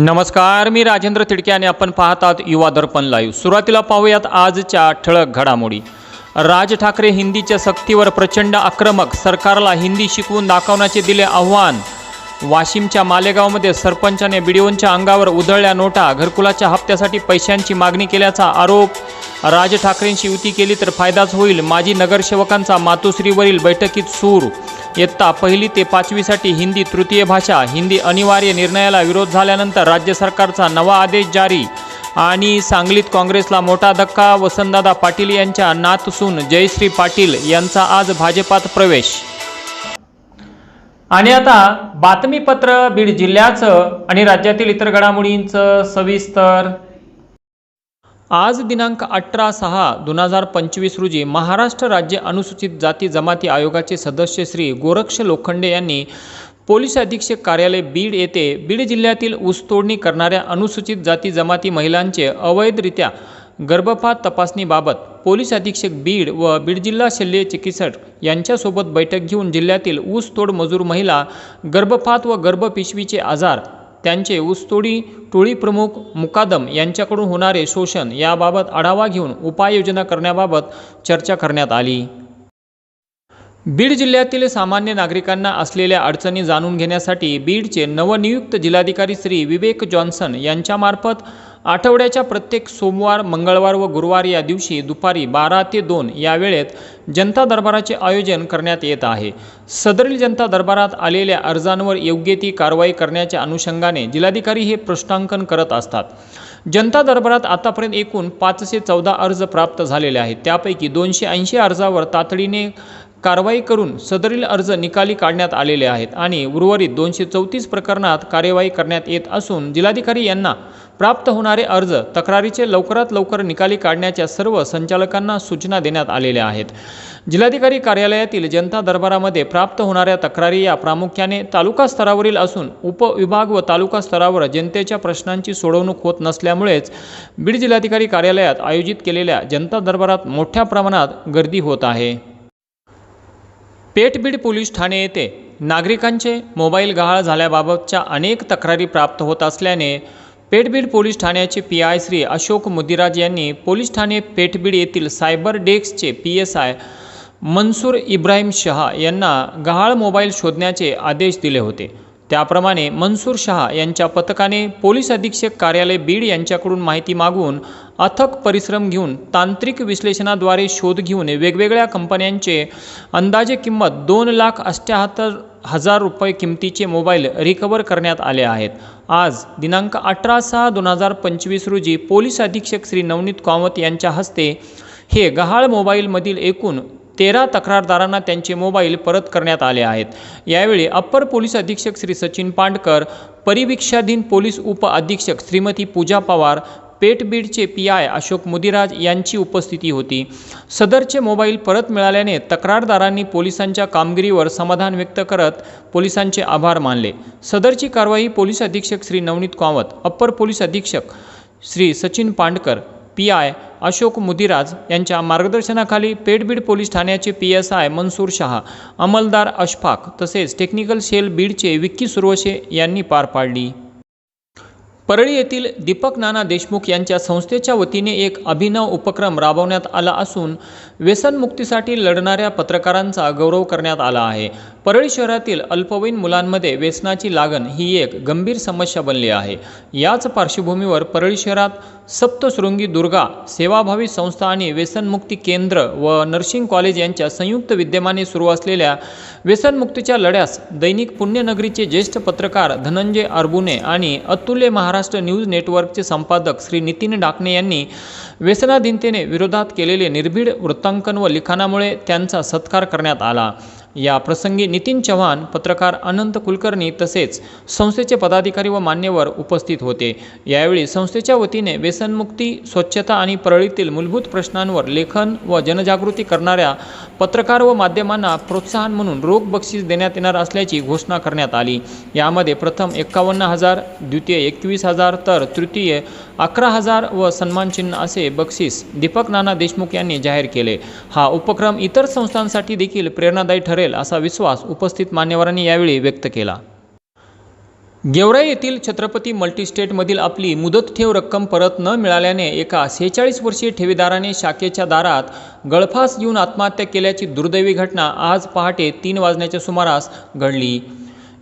नमस्कार मी राजेंद्र तिडके आणि आपण पाहतात युवा दर्पण लाईव्ह सुरुवातीला पाहूयात आजच्या ठळक घडामोडी. राज ठाकरे हिंदीच्या सक्तीवर प्रचंड आक्रमक सरकारला हिंदी शिकवून दाखवण्याचे दिले आव्हान. वाशिमच्या मालेगावमध्ये सरपंचाने बिडिओंच्या अंगावर उधळल्या नोटा घरकुलाच्या हप्त्यासाठी पैशांची मागणी केल्याचा आरोप. राज ठाकरेंशी युती केली तर फायदाच होईल. माजी नगरसेवकांचा मातोश्रीवरील बैठकीत सूर. इयत्ता पहिली ते पाचवीसाठी हिंदी तृतीय भाषा हिंदी अनिवार्य निर्णयाला विरोध झाल्यानंतर राज्य सरकारचा नवा आदेश जारी. आणि सांगलीत काँग्रेसला मोठा धक्का वसंतदादा पाटील यांच्या नातसून जयश्री पाटील यांचा आज भाजपात प्रवेश. आणि आता बातमीपत्र बीड जिल्ह्याचं आणि राज्यातील इतर घडामोडींचं सविस्तर. आज दिनांक अठरा सहा दोन हजार पंचवीस रोजी महाराष्ट्र राज्य अनुसूचित जाती जमाती आयोगाचे सदस्य श्री गोरक्ष लोखंडे यांनी पोलीस अधीक्षक कार्यालय बीड येथे बीड जिल्ह्यातील ऊसतोडणी करणाऱ्या अनुसूचित जाती जमाती महिलांचे अवैधरित्या गर्भपात तपासणीबाबत पोलीस अधीक्षक बीड व बीड जिल्हा शल्य चिकित्सक यांच्यासोबत बैठक घेऊन जिल्ह्यातील ऊसतोड मजूर महिला गर्भपात व गर्भपिशवीचे आजार त्यांचे ऊसतोडी टोळी प्रमुख मुकादम यांच्याकडून होणारे शोषण याबाबत आढावा घेऊन उपाययोजना करण्याबाबत चर्चा करण्यात आली. बीड जिल्ह्यातील सामान्य नागरिकांना असलेल्या अडचणी जाणून घेण्यासाठी बीडचे नवनियुक्त जिल्हाधिकारी श्री विवेक जॉन्सन यांच्यामार्फत आठवड्याच्या प्रत्येक सोमवार मंगळवार व गुरुवार या दिवशी दुपारी बारा ते दोन या वेळेत जनता दरबाराचे आयोजन करण्यात येत आहे. सदरील जनता दरबारात आलेल्या अर्जांवर योग्य ती कारवाई करण्याच्या अनुषंगाने जिल्हाधिकारी हे पृष्ठांकन करत असतात. जनता दरबारात आतापर्यंत एकूण पाचशे चौदा अर्ज प्राप्त झालेले आहेत. त्यापैकी दोनशे ऐंशी अर्जावर तातडीने कारवाई करून सदरील अर्ज निकाली काढण्यात आलेले आहेत आणि उर्वरित दोनशे चौतीस प्रकरणात कार्यवाही करण्यात येत असून जिल्हाधिकारी यांना प्राप्त होणारे अर्ज तक्रारीचे लवकरात लवकर निकाली काढण्याच्या सर्व संचालकांना सूचना देण्यात आलेल्या आहेत. जिल्हाधिकारी कार्यालयातील जनता दरबारामध्ये प्राप्त होणाऱ्या तक्रारी या प्रामुख्याने तालुका स्तरावरील असून उपविभाग व तालुका स्तरावर जनतेच्या प्रश्नांची सोडवणूक होत नसल्यामुळेच बीड जिल्हाधिकारी कार्यालयात आयोजित केलेल्या जनता दरबारात मोठ्या प्रमाणात गर्दी होत आहे. पेठबीड पोलीस ठाणे येथे नागरिकांचे मोबाईल गहाळ झाल्याबाबतच्या अनेक तक्रारी प्राप्त होत असल्याने पेठबीड पोलीस ठाण्याचे पी आय श्री अशोक मुदिराज यांनी पोलीस ठाणे पेठबीड येथील cyber डेस्कचे P S I Mansoor Ibrahim Shah यांना गहाळ मोबाईल शोधण्याचे आदेश दिले होते. त्याप्रमाणे मनसूर शहा यांच्या पथकाने पोलीस अधीक्षक कार्यालय बीड यांच्याकडून माहिती मागून अथक परिश्रम घेऊन तांत्रिक विश्लेषणाद्वारे शोध घेऊन वेगवेगळ्या कंपन्यांचे अंदाजे किंमत दोन लाख अष्ट्याहत्तर हजार रुपये किमतीचे मोबाईल रिकवर करण्यात आले आहेत. आज दिनांक अठरा सहा दोन हजार पंचवीस रोजी पोलीस अधीक्षक श्री नवनीत कामत यांच्या हस्ते हे गहाळ मोबाईलमधील एकूण तेरा तक्रारदारांना त्यांचे मोबाईल परत करण्यात आले आहेत. यावेळी अप्पर पोलीस अधीक्षक श्री सचिन पांडकर परिवीक्षाधीन पोलीस उप अधीक्षक श्रीमती पूजा पवार पेटबीडचे पी आय अशोक मुदिराज यांची उपस्थिती होती. सदरचे मोबाईल परत मिळाल्याने तक्रारदारांनी पोलिसांच्या कामगिरीवर समाधान व्यक्त करत पोलिसांचे आभार मानले. सदरची कारवाई पोलीस अधीक्षक श्री नवनीत कामत अप्पर पोलीस अधीक्षक श्री सचिन पांडकर पी आय अशोक मुदिराज यांच्या मार्गदर्शनाखाली पेठबीड पोलीस ठाण्याचे P S I Mansoor Shah अंमलदार Ashfaq तसेच टेक्निकल सेल बीडचे विक्की सुरवशे यांनी पार पाडली. परळी येथील दीपक नाना देशमुख यांच्या संस्थेच्या वतीने एक अभिनव उपक्रम राबवण्यात आला असून व्यसनमुक्तीसाठी लढणाऱ्या पत्रकारांचा गौरव करण्यात आला आहे. परळी शहरातील अल्पवयीन मुलांमध्ये व्यसनाची लागण ही एक गंभीर समस्या बनली आहे. याच पार्श्वभूमीवर परळी शहरात सप्तशृंगी दुर्गा सेवाभावी संस्था आणि व्यसनमुक्ती केंद्र व नर्सिंग कॉलेज यांच्या संयुक्त विद्यमाने सुरू असलेल्या व्यसनमुक्तीच्या लढ्यास दैनिक पुण्यनगरीचे ज्येष्ठ पत्रकार धनंजय अरबुने आणि अतुल्य महाराष्ट्र न्यूज नेटवर्कचे संपादक श्री नितीन डाकणे यांनी व्यसनाधीनतेने विरोधात केलेले निर्भीड वृत्तांकन व लिखाणामुळे त्यांचा सत्कार करण्यात आला. या प्रसंगी नितीन चव्हाण पत्रकार अनंत कुलकर्णी तसेच संस्थेचे पदाधिकारी व मान्यवर उपस्थित होते. यावेळी संस्थेच्या वतीने व्यसनमुक्ती स्वच्छता आणि परळीतील मूलभूत प्रश्नांवर लेखन व जनजागृती करणाऱ्या पत्रकार व माध्यमांना प्रोत्साहन म्हणून रोख बक्षीस देण्यात येणार असल्याची घोषणा करण्यात आली. यामध्ये प्रथम एक्कावन्न हजार द्वितीय एकवीस हजार तर तृतीय अकरा हजार व सन्मानचिन्ह असे बक्षीस दीपक नाना देशमुख यांनी जाहीर केले. हा उपक्रम इतर संस्थांसाठी देखील प्रेरणादायी ठरेल असा विश्वास उपस्थित मान्यवरांनी यावेळी व्यक्त केला. गेवराई येथील छत्रपती मल्टीस्टेटमधील आपली मुदत ठेव रक्कम परत न मिळाल्याने एका सेहेचाळीस वर्षीय ठेवीदाराने शाखेच्या दारात गळफास येऊन आत्महत्या केल्याची दुर्दैवी घटना आज पहाटे तीन वाजण्याच्या सुमारास घडली.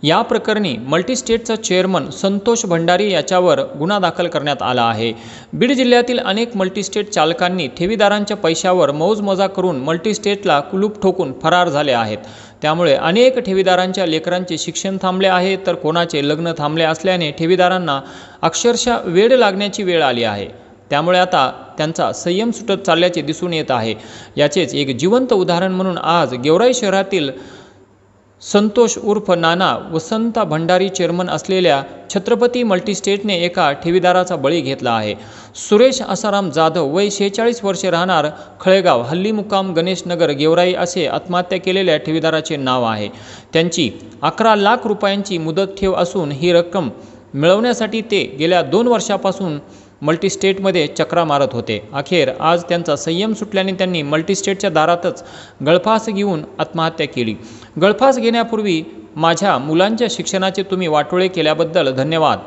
या प्रकरणी मल्टीस्टेटचा चेअरमन संतोष भंडारी याच्यावर गुन्हा दाखल करण्यात आला आहे. बीड जिल्ह्यातील अनेक मल्टीस्टेट चालकांनी ठेवीदारांच्या पैशावर मौजमजा करून मल्टीस्टेटला कुलूप ठोकून फरार झाले आहेत. त्यामुळे अनेक ठेवीदारांच्या लेकरांचे शिक्षण थांबले आहे तर कोणाचे लग्न थांबले असल्याने ठेवीदारांना अक्षरशः वेळ लागण्याची वेळ आली आहे. त्यामुळे आता त्यांचा संयम सुटत चालल्याचे दिसून येत आहे. याचेच एक जिवंत उदाहरण म्हणून आज गेवराई शहरातील संतोष उर्फ नाना वसंता भंडारी चेअरमन असलेल्या छत्रपती मल्टीस्टेटने एका ठेवीदाराचा बळी घेतला आहे. सुरेश आसाराम जाधव वय शेहेचाळीस वर्षे राहणार खळेगाव हल्ली मुक्काम गणेशनगर गेवराई असे आत्महत्या केलेल्या ठेवीदाराचे नाव आहे. त्यांची अकरा लाख रुपयांची मुदत ठेव असून ही रक्कम मिळवण्यासाठी ते गेल्या दोन वर्षापासून मल्टीस्टेटमध्ये चक्रा मारत होते. अखेर आज त्यांचा संयम सुटल्याने त्यांनी मल्टीस्टेटच्या दारातच गळफास घेऊन आत्महत्या केली. गळफास घेण्यापूर्वी माझ्या मुलांच्या शिक्षणाचे तुम्ही वाटोळे केल्याबद्दल धन्यवाद.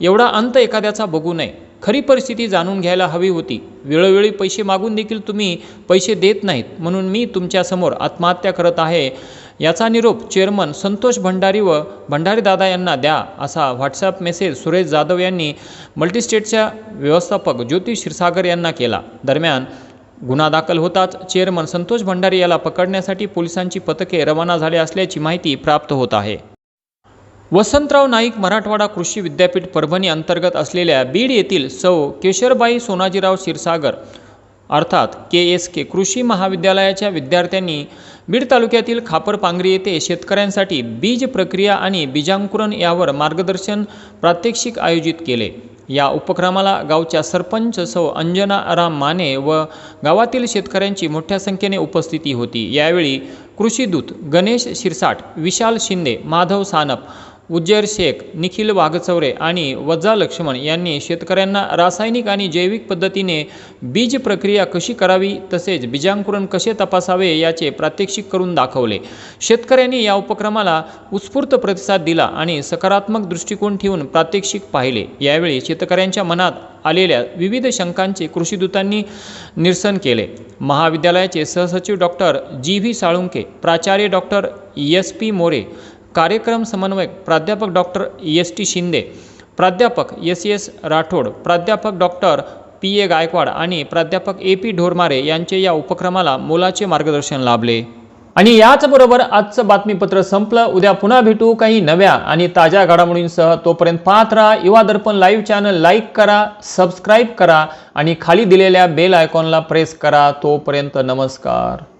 एवढा अंत एखाद्याचा बघू नये. खरी परिस्थिती जाणून घ्यायला हवी होती. वेळोवेळी पैसे मागून देखील तुम्ही पैसे देत नाहीत म्हणून मी तुमच्यासमोर आत्महत्या करत आहे. याचा निरोप चेअरमन संतोष भंडारी व भंडारी दादा यांना द्या असा व्हॉट्सॲप मेसेज सुरेश जाधव यांनी मल्टीस्टेटच्या व्यवस्थापक ज्योती क्षीरसागर यांना केला. दरम्यान गुन्हा दाखल होताच चेअरमन संतोष भंडारी याला पकडण्यासाठी पोलिसांची पथके रवाना झाली असल्याची माहिती प्राप्त होत आहे. वसंतराव नाईक मराठवाडा कृषी विद्यापीठ परभणी अंतर्गत असलेल्या बीड येथील सौ केशरबाई सोनाजीराव क्षीरसागर अर्थात के एस के कृषी महाविद्यालयाच्या विद्यार्थ्यांनी बीड तालुक्यातील खापरपांगरी येथे शेतकऱ्यांसाठी बीज प्रक्रिया आणि बीजांकुरण यावर मार्गदर्शन प्रात्यक्षिक आयोजित केले. या उपक्रमाला गावच्या सरपंच सौ अंजना राम माने व गावातील शेतकऱ्यांची मोठ्या संख्येने उपस्थिती होती. यावेळी कृषीदूत गणेश शिरसाट विशाल शिंदे माधव सानप उज्जैर शेख निखिल वाघचौरे आणि वजा लक्ष्मण यांनी शेतकऱ्यांना रासायनिक आणि जैविक पद्धतीने बीज प्रक्रिया कशी करावी तसेच बीजांकुरण कसे तपासावे याचे प्रात्यक्षिक करून दाखवले. शेतकऱ्यांनी या उपक्रमाला उत्स्फूर्त प्रतिसाद दिला आणि सकारात्मक दृष्टिकोन ठेवून प्रात्यक्षिक पाहिले. यावेळी शेतकऱ्यांच्या मनात आलेल्या विविध शंकांचे कृषीदूतांनी निरसन केले. महाविद्यालयाचे सहसचिव डॉक्टर जी व्ही साळुंके प्राचार्य डॉक्टर एस पी मोरे कार्यक्रम समन्वयक प्राध्यापक डॉक्टर एस टी शिंदे प्राध्यापक एस एस राठोड प्राध्यापक डॉक्टर पी ए गायकवाड आणि प्राध्यापक ए पी ढोरमारे यांचे या उपक्रमाला मोलाचे मार्गदर्शन लाभले. आणि याचबरोबर आजचं बातमीपत्र संपलं. उद्या पुन्हा भेटू काही नव्या आणि ताज्या घडामोडींसह. तोपर्यंत पाहत राहा Yuva Darpan live channel. Like करा सबस्क्राईब करा आणि खाली दिलेल्या बेल आयकॉनला प्रेस करा. तोपर्यंत नमस्कार.